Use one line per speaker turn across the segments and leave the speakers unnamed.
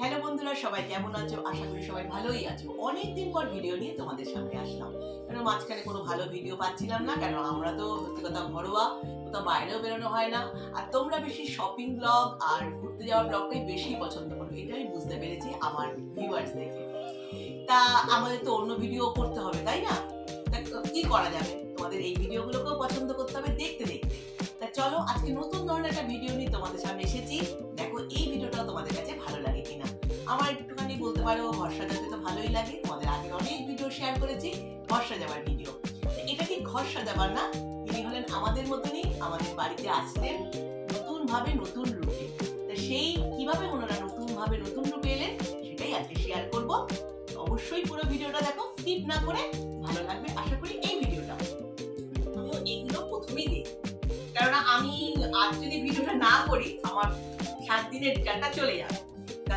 Hello বন্ধুরা, সবাই কেমন আছো? আশা করি সবাই ভালোই আছো। অনেকদিন পর ভিডিও নিয়ে তোমাদের সামনে আসলাম। কেন মাঝখানে কোনো ভালো ভিডিও পাচ্ছিলাম না? কেন আমরা তো সত্যি কথা ঘরোয়া, কোথাও বাইরেও বেরোনো হয় না। আর তোমরা বেশি শপিং ব্লগ আর ঘুরতে যাওয়ার ব্লগটাই বেশি পছন্দ করো, এটাই বুঝতে পেরেছি আমার ভিউয়ার্স দেখে। তা আমাদের তো অন্য ভিডিও করতে হবে, তাই না? কি করা যাবে? তোমাদের এই ভিডিওগুলোকেও পারো ভরসা যাতে তো ভালোই লাগে। তোমাদের আগের অনেক ভিডিও শেয়ার করেছি ঘর সাজাবার ভিডিও এটা কি ঘর সাজাবার না? তিনি হলেন আমাদের মতনই আমাদের বাড়িতে আসলেন নতুন ভাবে নতুন রূপে। সেই কীভাবে ওনারা নতুন ভাবে নতুন রূপে এলেন, সেটাই আজকে শেয়ার করব। অবশ্যই পুরো ভিডিওটা দেখো স্কিপ না করে ভালো লাগবে, আশা করি এই ভিডিওটা আমিও এইগুলো প্রথমেই দেখি। কেননা আমি আজ যদি ভিডিওটা না করি, আমার সাত দিনের রিটার্নটা চলে যাবে।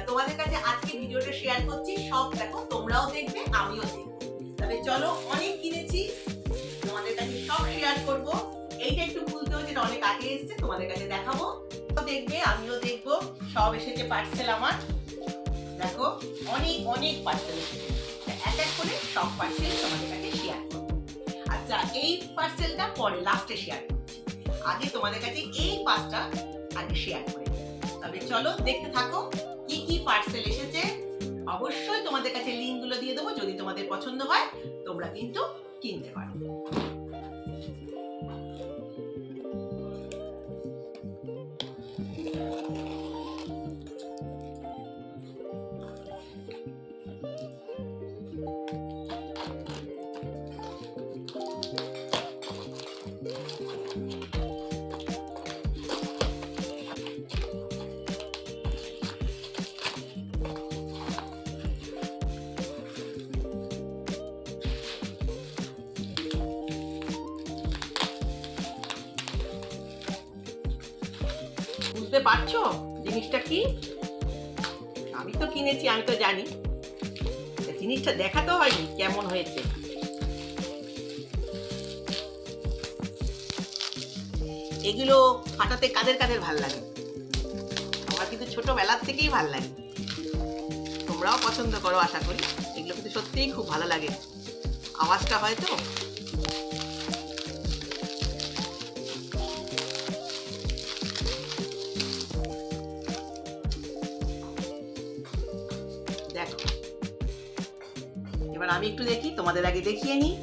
তোমাদের কাছে আজকে ভিডিওটা শেয়ার করছি। সব দেখো, তোমরাও দেখবে, আমিও দেখব। তবে চলো, অনেক কিনেছি। তোমাদের কাছে সব শেয়ার করব। এইটা একটু খুলতে হচ্ছে অনেক আগে এসেছে, তোমাদের কাছে দেখাবো। দেখবে, আমিও দেখব। সব এসেছে পার্সেল আমার। দেখো, অনেক অনেক পার্সেল এসেছে। এক এক করে সব পার্সেল তোমাদের কাছে শেয়ার করব। আচ্ছা এই পার্সেলটা পরে লাস্টে শেয়ার আগে তোমাদের কাছে এই পাঁচটা আগে শেয়ার করে তবে চলো, দেখতে থাকো। কি কি পার্সেল এসেছে, অবশ্যই তোমাদের কাছে লিঙ্কগুলো দিয়ে দেবো, যদি তোমাদের পছন্দ হয়, তোমরা কিন্তু কিনতে পারো। বুঝতে পারছ? জিনিসটা কি? আমি তো কিনেছি, আমি তো জানি। জিনিসটা দেখাতে হয়নি, কেমন হয়েছে? এগুলো ফাটাতে কাদের কাদের ভালো লাগে? আমার কিন্তু ছোটবেলার থেকেই ভালো লাগে। তোমরাও পছন্দ করো, আশা করি। এগুলো কিন্তু সত্যিই খুব ভালো লাগে। আওয়াজটা হয়তো এবার আমি একটু দেখি, তোমাদের আগে দেখিয়ে নিই।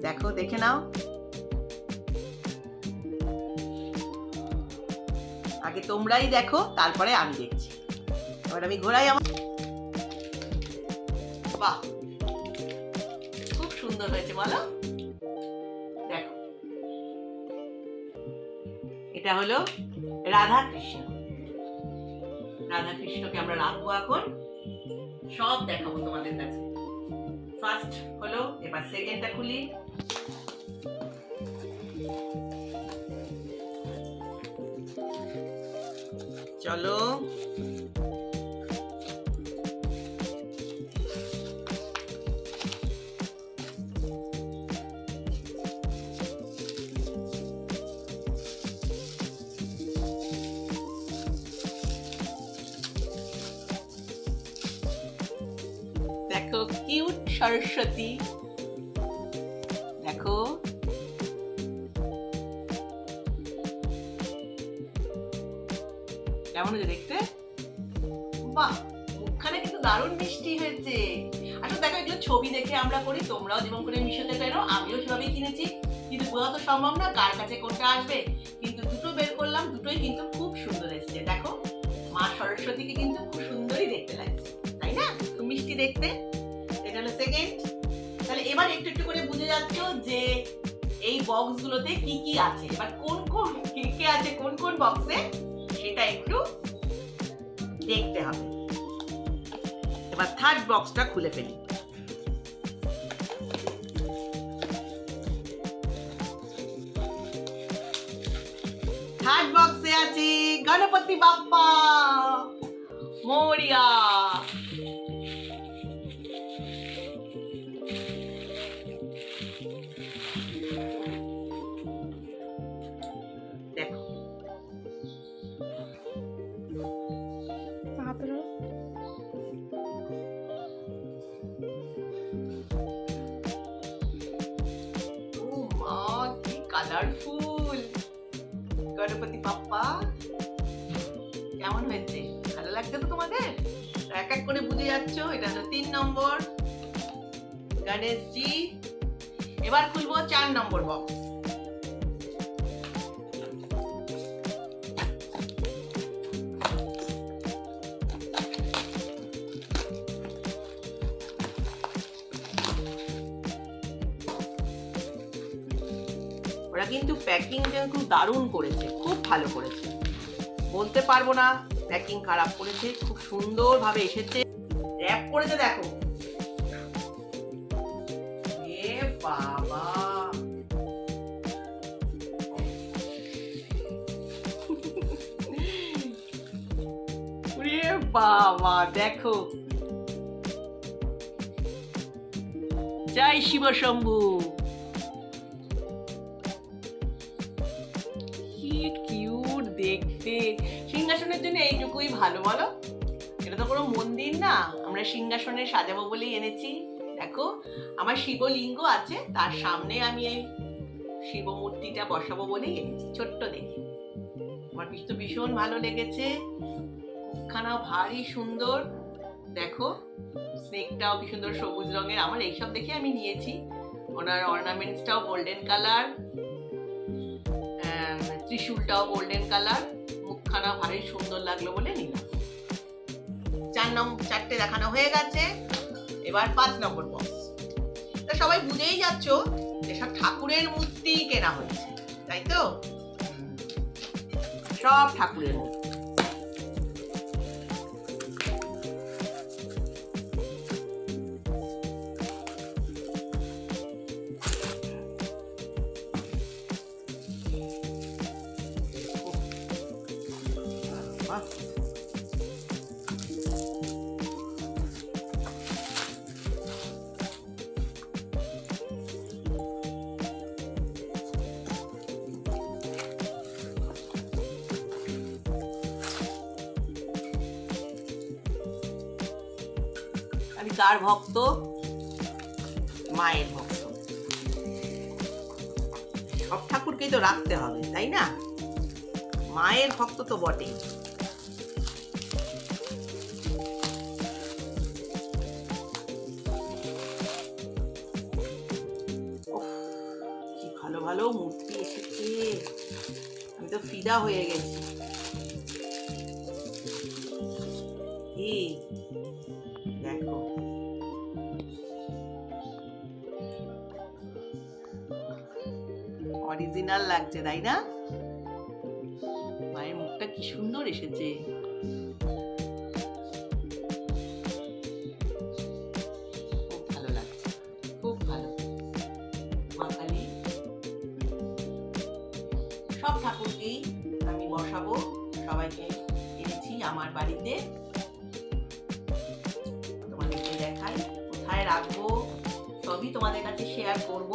দেখো, দেখে নাও। আগে তোমরাই দেখো, তারপরে আমি দেখছি। এবার আমি ঘোরাই আমার বাহ! খুব সুন্দর হয়েছে, বলো। দেখো। এটা হলো রাধা কৃষ্ণ রাধা কৃষ্ণকে আমরা রাখব এখন। সব দেখাবো তোমাদের কাছে। ফার্স্ট হলো এবার সেকেন্ডটা খুলি। চলো। দেখো কিউট সরস্বতী। দেখো। কেমন হয়েছে দেখতে? বাহ মুখখানে কিন্তু দারুণ মিষ্টি হয়েছে। আসলে দেখো, এগুলো ছবি দেখে আমরা করি, তোমরাও যেমন করে মিশোতে পেরো আমিও সেভাবেই কিনেছি। কিন্তু বোঝা তো সম্ভব না, কার কাছে কোনটা আসবে? কিন্তু দুটো বের করলাম, দুটোই কিন্তু খুব সুন্দর এসেছে। দেখো, মা সরস্বতীকে কিন্তু খুব সুন্দরই দেখতে লাগছে, তাই না? মিষ্টি দেখতে। সেকেন্ড তাহলে এবার একটু একটু করে বুঝে যাচ্ছ যে এই কি কি আছে। এবার কোন কোন, কে কে আছে কোন কোন বক্সে সেটা একটু দেখতে হবে। এবার থার্ড বক্সটা খুলে ফেলি। থার্ড বক্সে আছে গণপতি বাপ্পা, মোরিয়া। গণপতি পাপ্পা। কেমন হয়েছে? ভালো লাগছে তো তোমাদের? এক এক করে বুঝে যাচ্ছ, এটা হলো তিন নম্বর। গণেশজি, এবার খুলবো চার নম্বর বক্স ওরা কিন্তু প্যাকিংটা খুব দারুণ করেছে, খুব ভালো করেছে। বলতে পারব না প্যাকিং খারাপ করেছে, খুব সুন্দরভাবে এসেছে। র্যাপ করেছে দেখো। এ বাবা। বাবা, দেখো। জয় শিব শম্ভু সিংহাসনের জন্য এইটুকুই ভালো, বলো? এটা তো কোনো মন্দির না। আমরা সিংহাসনে সাজাবো বলেই এনেছি। দেখো, আমার শিবলিঙ্গ আছে, তার সামনে আমি এই শিব মূর্তিটা বসাবো বলেই এনেছি, ছোট্ট দেখে। আমার তো ভীষণ ভালো লেগেছে। খানা ভারী সুন্দর। দেখো স্নেকটাও কি সুন্দর সবুজ রঙের। আমার এইসব দেখে আমি নিয়েছি। ওনার অর্নামেন্টসটাও গোল্ডেন কালার ত্রিশূলটাও গোল্ডেন কালার মুখখানা ভারী সুন্দর লাগল বলে নিলাম। চার নম্বর চারটে দেখানো হয়ে গেছে। এবার পাঁচ নম্বর বক্স তা সবাই বুঝেই যাচ্ছ যে সব ঠাকুরের মূর্তি কেনা হয়েছে, তাই তো? সব ঠাকুরের মূর্তি। কার ভক্ত, মায়ের ভক্ত। সব ঠাকুরকেই তো রাখতে হবে, তাই না? মায়ের ভক্ত তো বটেই। ভালো ভালো মূর্তি এসেছে। আমি তো ফিদা হয়ে গেছি। এই লাগছে, তাই না? মায়ের মুখটা কি সুন্দর এসেছে। সব ঠাকুরকেই আমি বসাবো, সবাইকে এনেছি আমার বাড়িতে। তোমাদেরকে দেখাই, কোথায় রাখব, সবই তোমাদের কাছে শেয়ার করব।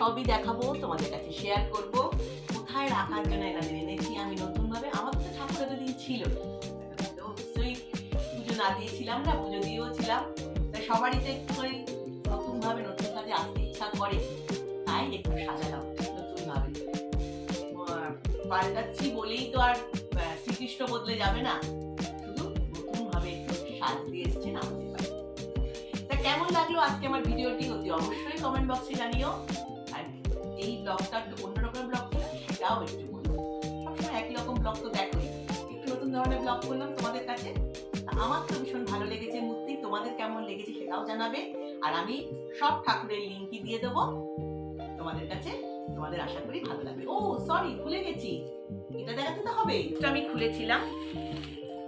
সবই দেখাবো, তোমাদের কাছে শেয়ার করব। কোথায় রাখার জন্য এনাদের এনেছি আমি নতুন ভাবে আমার তো ঠাকুর এতদিন ছিল। নিশ্চয়ই পুজো না দিয়েছিলাম না, পুজো দিয়েও ছিলাম। তাই সবারই তো একটু করে নতুন ভাবে নতুন কাজে আসতে ইচ্ছা করে। তাই একটু সাজালাম নতুন ভাবে পাল্টাচ্ছি বলেই তো আর শ্রীকৃষ্ণ বদলে যাবে না। শুধু নতুন ভাবে একটু সাজ দিয়ে এসছেন আমাদের কেমন লাগল আজকে আমার ভিডিওটি? অতি অবশ্যই কমেন্ট বক্সে জানিও। ব্লগটা একটু অন্যরকম ব্লগ সেটাও একটু বলব। সবসময় একই রকম ব্লগ তো দেখোই। একটু নতুন ধরনের ব্লগ করলাম তোমাদের কাছে। আমার তো ভীষণ ভালো লেগেছে মূর্তি, তোমাদের কেমন লেগেছে সেটাও জানাবে। আর আমি সব ঠাকুরের লিঙ্কই দিয়ে দেবো। তোমাদের কাছে তোমাদের আশা করি ভালো লাগবে। ও সরি ভুলে গেছি। এটা দেখাতে তো হবে এটা আমি খুলেছিলাম।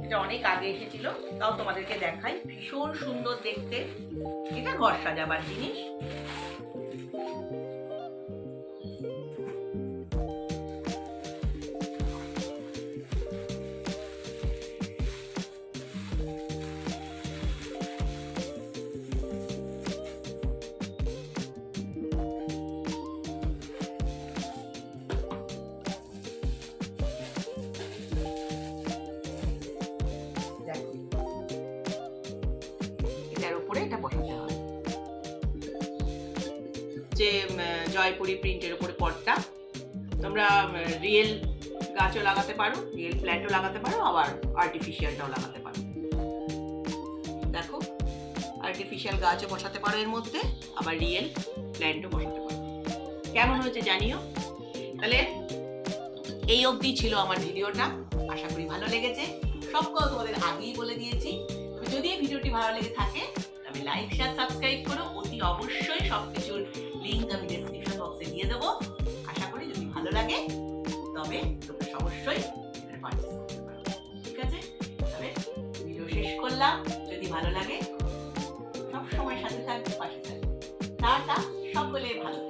এটা অনেক আগে এসেছিল, তাও তোমাদেরকে দেখাই। ভীষণ সুন্দর দেখতে। এটা ঘর সাজাবার জিনিস। জয়পুরি প্রিন্টের উপরে পটটা। তোমরা রিয়েল গাছও লাগাতে পারো রিয়েল প্ল্যান্টও লাগাতে পারো, আবার আর্টিফিশিয়ালটাও লাগাতে পারো। দেখো আর্টিফিশিয়াল গাছও বসাতে পারো এর মধ্যে, আবার রিয়েল প্ল্যান্টও বসাতে পারো। কেমন হয়েছে জানিও? তাহলে এই অবধি ছিল আমার ভিডিওটা। আশা করি ভালো লেগেছে। সব কথা তোমাদের আগেই বলে দিয়েছি। যদি ভিডিওটি ভালো লেগে থাকে তবে লাইক শেয়ার সাবস্ক্রাইব করো। অতি অবশ্যই সব টাটা সকলে ভালো